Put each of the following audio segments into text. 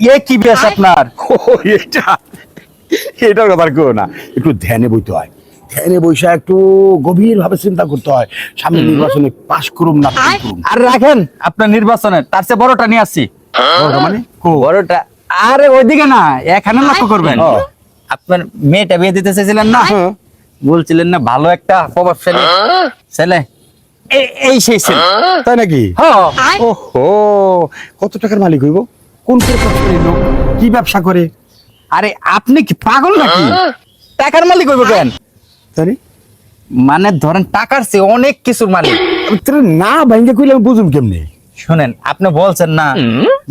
এ কি বেশ আপনার? এটা এটার কথা কেউ না। একটু ধ্যানে বইতে হয়। ধ্যানে বৈশা একটু গভীর ভাবে চিন্তা করতে হয়। সামনে নির্বাচনে পাশ করুম না আর রাখেন আপনার নির্বাচনে। তার চেয়ে বড়টা নিয়ে আসছি। মানে? বড়টা? আরে ওইদিকে না এখানে লক্ষ্য করবেন। আপনার মেয়েটা বিয়ে দিতে চাইছিলেন না। বলছিলেন না ভালো একটা প্রভাবশালী ছেলে। এই সেই ছেলে। তাই নাকি? হ্যাঁ ওহো কত টাকার মালিক হইব? কোন লোক কি ব্যবসা করে? আরে আপনি কি পাগল নাকি? টাকার মালিক হইব কেন? জানি। মানে ধরেন টাকার চেয়ে অনেক কিছুর মালিক। না ভাঙ্গে কইলে আমি বুঝুম কেমনে? শুনেন আপনি বলছেন না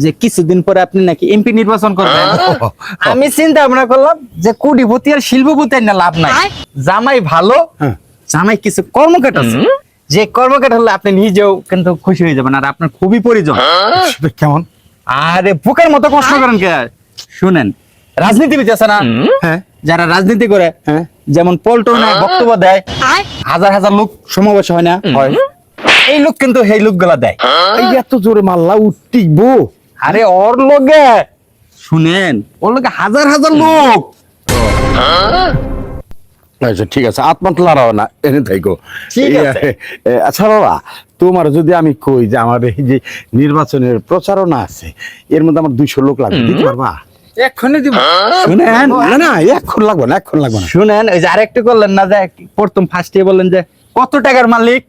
যে কিছুদিন পরে আপনি নাকি এমপি নির্বাচন করবেন। আমি চিন্তা ভাবনা করলাম যে কোটিপতি আর শিল্পপতি না লাভ নাই। জামাই ভালো হ্যাঁ। জামাই কিছু কর্মকাট আছে। যে কর্মকাট হলে আপনি নিজেও কিন্তু খুশি হয়ে যাবেন আর আপনার খুবই প্রয়োজন। সেটা কেমন? আরে বুকের মতো কষ্ট করেন কে? শুনেন রাজনীতিবিদ আছে না? হ্যাঁ। যারা রাজনীতি করে হ্যাঁ। যেমন পল্টনে বক্তব্য দেয় হাজার হাজার লোক সমাবেশ হয় না? হয়। এই লোক কিন্তু এই লোকগুলা দেয়। এই এত জোরে মাল্লা উঠিকবো আরে ওর লোকে শুনেন ওর লোকে হাজার হাজার লোক। আচ্ছা ঠিক আছে আত্মাত লড়াও না এনে থাইকো। ঠিক আছে। আচ্ছা বাবা তোমার যদি আমি কই যে আমার এই যে নির্বাচনের প্রচারণা আছে এর মধ্যে আমার দুইশো লোক লাগবে দিতে পারবা? শুনেন না না এখন লাগবে না এখন লাগবে না। শুনেন ওই যে আরেকটু করলেন না যে প্রথম ফার্স্টে বললেন যে কত টাকার মালিক?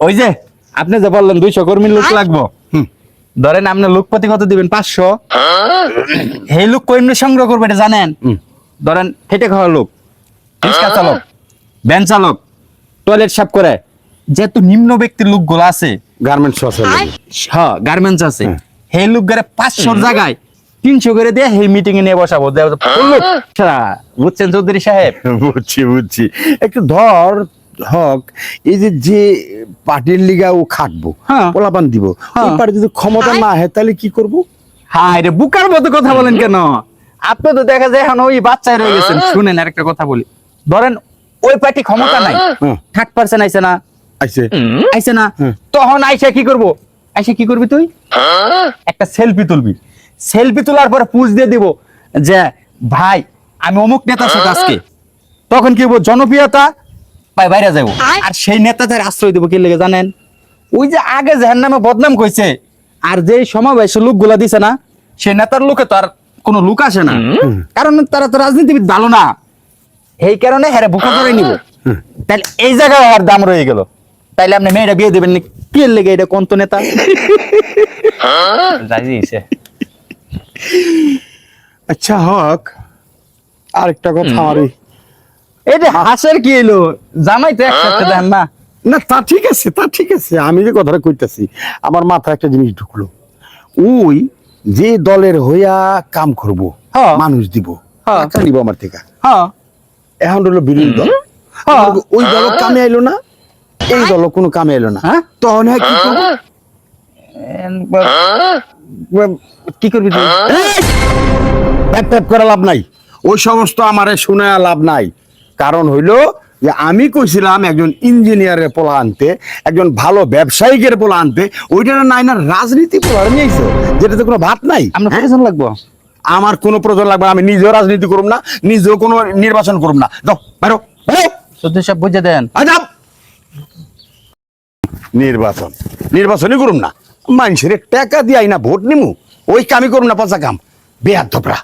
ওই যে আপনি যে বললেন দুইশো কর্মীর লোক লাগবো। হুম। ধরেন আপনি লোকপতি কত দিবেন? পাঁচশো। এই লোক সংগ্রহ করবে এটা জানেন? হুম। ধরেন খেটে খাওয়া লোক রিক্সা চালক ভ্যান চালক টয়লেট সাফ করে। যেহেতু নিম্ন ব্যক্তির লোকগুলো আছে গার্মেন্টস আছে হ্যাঁ গার্মেন্টস আছে। হ্যাঁ। সেই লোক গারে পাঁচশোর জায়গায় তিনশো করে দিয়ে সেই মিটিং এ নিয়ে বসাবো। বুঝছেন চৌধুরী সাহেব? বুঝছি বুঝছি। একটু ধর হক এই যে যে পার্টির লিগা ও খাটবো হ্যাঁ। পোলাপান দিব ওই হ্যাঁ। পার্টি যদি ক্ষমতা না হয় তাহলে কি করব? হায় রে বুকার মতো কথা বলেন কেন? আপনি তো দেখা যায় এখন ওই বাচ্চায় রয়ে গেছেন। শুনেন আরেকটা কথা বলি। ধরেন ওই পার্টি ক্ষমতা নাই। হ্যাঁ। থার্ড পার্সন আইছে না। আইছে। আইছে না? তখন আইসা কি করব? আইসা কি করবি তুই? একটা সেলফি তুলবি। সেলফি তোলার পরে পুজ দিয়ে দিব যে ভাই আমি অমুক নেতার সাথে আজকে। তখন কি বলব জনপ্রিয়তা পাই বাইরে যাব আর সেই নেতাদের আশ্রয় দেবো কি লেগে জানেন? ওই যে আগে যার নামে বদনাম কইছে আর যে সমাবেশে লোকগুলা দিছে না সেই নেতার লোকে তো আর কোনো লোক আসে না। কারণ তারা তো রাজনীতিবিদ ভালো না। এই কারণে হ্যাঁ বুকা করে নিব। তাহলে এই জায়গায় আর দাম রয়ে গেল। তাইলে আপনি মেয়েটা বিয়ে দেবেন নি? কি লেগে এটা কোন তো নেতা? রাজি আচ্ছা হক আরেকটা কথা আমার এই- এটা হাসের কি এলো জামাই তো একসাথে দেন না। না তা ঠিক আছে তা ঠিক আছে। আমি যে কথাটা কইতাছি আমার মাথায় একটা জিনিস ঢুকলো। ওই যে দলের হইয়া কাম করব হ্যাঁ। মানুষ দিব হ্যাঁ। টাকা নিব আমার থেকে। হ্যাঁ। এখন হলো বিরোধী দল। হ্যাঁ। ওই দল কামে আইলো না? এই দল কোনো কামে এলো না। হ্যাঁ? তখন হ্যাঁ কি করব কি করবি তুই? করে লাভ নাই। ওই সমস্ত আমারে শুনে লাভ নাই। কারণ হইল যে আমি কইছিলাম একজন ইঞ্জিনিয়ারের পোলা আনতে একজন ভালো ব্যবসায়িকের পোলা আনতে ওইটা নাই না রাজনীতি পোলা নিয়েছো যেটাতে কোনো ভাত নাই আমরা হ্যাঁ? প্রয়োজন লাগবো? আমার কোনো প্রয়োজন লাগবে আমি নিজেও রাজনীতি করুম না নিজেও কোনো নির্বাচন করুম না। যাও সব বুঝে দেন। আজাব! নির্বাচন। নির্বাচনই করুম না। মানুষের টাকা দিয়ে না ভোট নিমু। ওই কামই করুম না পচা কাম। বেয়ার ধপরা